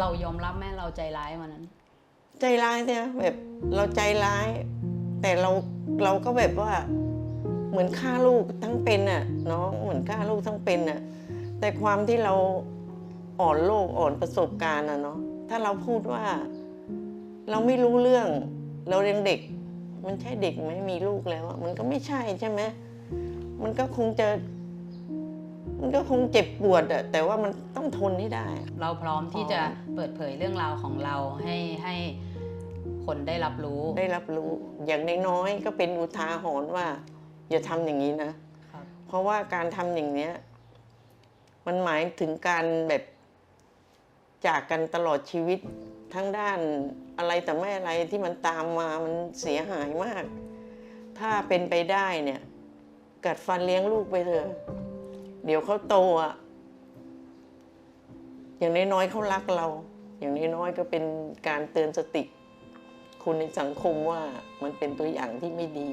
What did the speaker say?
เรายอมรับแม่เราใจร้ายวันนั้น ใจร้ายเนี่ยแบบเราใจร้าย แต่เราเราก็แบบว่า เหมือนฆ่าลูกทั้งเป็นน่ะน้องเหมือนฆ่าลูกทั้งเป็นน่ะ แต่ความที่เราอ่อนโลกอ่อนประสบการณ์อะเนาะถ้าเราพูดว่า เราไม่รู้เรื่อง เรายังเด็ก มันใช่เด็กไหมมีลูกแล้วอะมันก็ไม่ใช่ใช่ไหมมันก็คงจะ มันก็คงเจ็บปวดอะแต่ว่ามันต้องทนให้ได้อะเราพร้อมที่พร้อมจะเปิดเผยเรื่องราวของเราให้ให้คนได้รับรู้ ได้รับรู้อย่างน้อยๆก็เป็นอุทาหรณ์ว่า อย่าทำอย่างนี้นะ ครับ เพราะว่าการทำอย่างเนี้ย มันหมายถึงการแบบจากกันตลอดชีวิตทั้งด้านอะไรแต่ไม่อะไรที่มันตามมามันเสียหายมาก ถ้าเป็นไปได้เนี่ย กัดฟันเลี้ยงลูกไปเถอะ เดี๋ยวเขาโตอะอย่างน้อยๆเขารักเรา อย่างน้อยๆก็เป็นการเตือนสติคนในสังคมว่ามันเป็นตัวอย่างที่ไม่ดี